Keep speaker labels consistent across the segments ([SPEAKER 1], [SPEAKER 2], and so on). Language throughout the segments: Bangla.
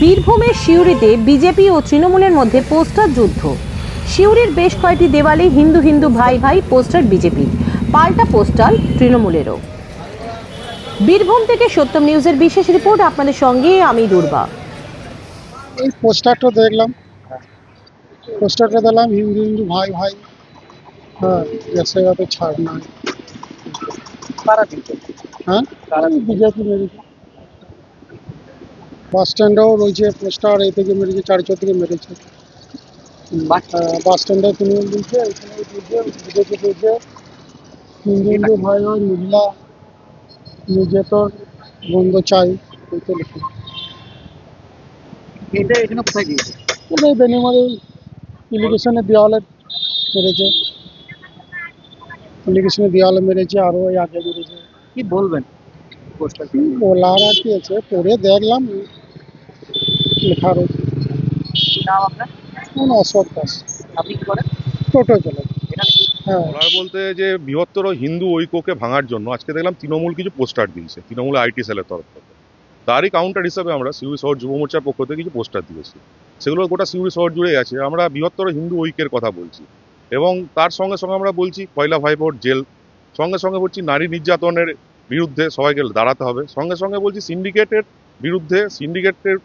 [SPEAKER 1] বীরভূমের সিউড়িতে বিজেপি ও তৃণমূলের মধ্যে পোস্টার যুদ্ধ। সিউড়ির বেশ কয়েকটি দেওয়ালে হিন্দু হিন্দু ভাই ভাই পোস্টার বিজেপির পাল্টা পোস্টার তৃণমূলেরও। বীরভূম থেকে সত্যম নিউজের বিশেষ রিপোর্ট আপনাদের সঙ্গে আমি দুর্বা।
[SPEAKER 2] এই পোস্টারটা দেখলাম। পোস্টারটা দেখলাম হিন্দু হিন্দু ভাই ভাই। হ্যাঁ ছাড় নাই। হ্যাঁ? বিজেপি মেরেছে। বাস স্ট্যান্ডেও রয়েছে পোস্টার এই থেকে মেরেছে চারিচর থেকে মেরেছে হ্যাঁ, বাস স্ট্যান্ডে তৃণমূল দিয়েছে এখানে দিয়েছে বিজেপি দিয়েছে হিন্দু হিন্দু ভাই ভাই মহিলা নির্যাতন বন্ধ চাই এই তো লিখে
[SPEAKER 3] এটা এখানে কোথায় দিয়েছে
[SPEAKER 2] ওটাই বেনিমারি ইলিগেশনের দেওয়ালে মেরেছে ইলিগেশনের দেওয়ালে মেরেছে আরও ওই আগে মেরেছে
[SPEAKER 3] কি বলবেন পোস্টার
[SPEAKER 2] কি বলার আর কি আছে পড়ে দেখলাম লেখা রয়েছে।
[SPEAKER 3] নাম আপনার?
[SPEAKER 2] অশোক দাস।
[SPEAKER 3] আপনি কি করেন?
[SPEAKER 2] টোটো চলে
[SPEAKER 3] এখানে
[SPEAKER 2] হ্যাঁ।
[SPEAKER 4] বলতে যে বৃহত্তর হিন্দু ঐক্যকে ভাঙার জন্য আজকে দেখলাম তৃণমূল কিছু পোস্টার দিয়েছে তৃণমূল আইটি সেলের তরফ থেকে। তারই কাউন্টার হিসাবে আমরা সিউড়ি শহর যুব মোর্চার পক্ষ থেকে কিছু পোস্টার দিয়েছি। সেগুলো গোটা সিউড়ি শহর জুড়ে আছে। আমরা বৃহত্তর হিন্দু ঐক্যের কথা বলছি। এবং তার সঙ্গে সঙ্গে আমরা বলছি পয়লা ভাইভোট জেল। সঙ্গে সঙ্গে বলছি নারী নির্যাতনের বিরুদ্ধে সবাইকে দাঁড়াতে হবে। সঙ্গে সঙ্গে বলছি সিন্ডিকেটের বিরুদ্ধে সিন্ডিকেটের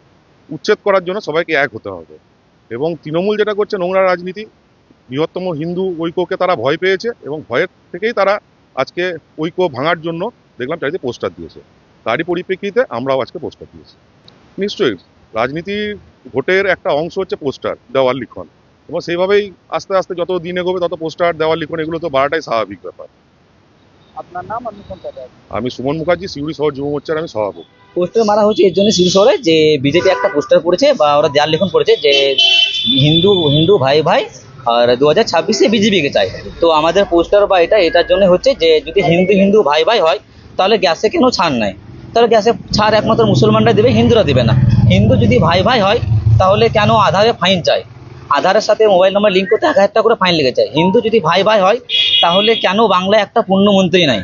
[SPEAKER 4] উচ্ছেদ করার জন্য সবাইকে এক হতে হবে। এবং তৃণমূল যেটা করছে নোংরা রাজনীতি বৃহত্তম হিন্দু ঐক্যকে তারা ভয় পেয়েছে এবং ভয়ের থেকেই তারা আজকে ঐক্য ভাঙার জন্য দেখলাম চারিদিকে পোস্টার দিয়েছে। তারই পরিপ্রেক্ষিতে আমরাও আজকে পোস্টার দিয়েছি। নিশ্চয়ই রাজনীতির ভোটের একটা অংশ হচ্ছে পোস্টার দেওয়াল লিখন। এবং সেইভাবেই আস্তে আস্তে যত দিন এগোবে তত পোস্টার দেওয়াল লিখন এগুলো তো বাড়াটাই স্বাভাবিক ব্যাপার।
[SPEAKER 3] আপনার নাম?
[SPEAKER 4] আমি সুমন মুখার্জি সিউড়ি শহর যুব মোর্চার আমি সভাপতি।
[SPEAKER 5] পোস্টার মারা হচ্ছে এর জন্য শিশু শহরে, যে বিজেপি একটা পোস্টার করেছে বা ওরা দেয়াল লিখন করেছে যে হিন্দু হিন্দু ভাই ভাই, আর দু হাজার ছাব্বিশে বিজেপিকে চাই তো আমাদের পোস্টার বা এটা, এটার জন্য হচ্ছে যে যদি হিন্দু হিন্দু ভাই ভাই হয়, তাহলে গ্যাসে কেন ছাড় নাই? তাহলে গ্যাসে ছাড় একমাত্র মুসলমানরা দেবে, হিন্দুরা দেবে না। হিন্দু যদি ভাই ভাই হয়, তাহলে কেন আধারে ফাইন চায়? আধারের সাথে মোবাইল নাম্বার লিঙ্ক করতে এক হাজার টাকা করে ফাইন লেগে যায় হিন্দু যদি ভাই ভাই হয়, তাহলে কেন বাংলায় একটা পূর্ণমন্ত্রী নাই?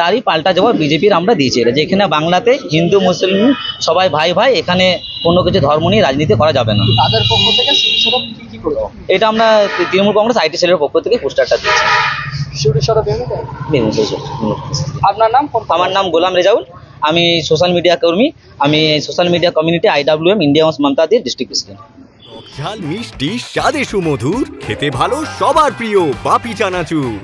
[SPEAKER 5] তারই পাল্টা জবাব বিজেপির আমরা দিয়েছি। এটা যেখানে বাংলাতে হিন্দু মুসলিম সবাই ভাই ভাই এখানে কোনো কিছু ধর্ম নিয়ে রাজনীতি করা যাবে না।
[SPEAKER 3] তাদের পক্ষ থেকে
[SPEAKER 5] এটা আমরা তৃণমূল কংগ্রেস আইটি সেলের পক্ষ থেকে পোস্টারটা দিয়েছি।
[SPEAKER 3] আপনার নাম
[SPEAKER 5] আমার নাম গোলাম রেজাউল। আমি সোশ্যাল মিডিয়া কর্মী। আমি social media community IWM India house মমতাদির district president.
[SPEAKER 6] ঝাল মিষ্টি স্বাদে সুমধুর খেতে ভালো সবার প্রিয় বাপি চানাচুর।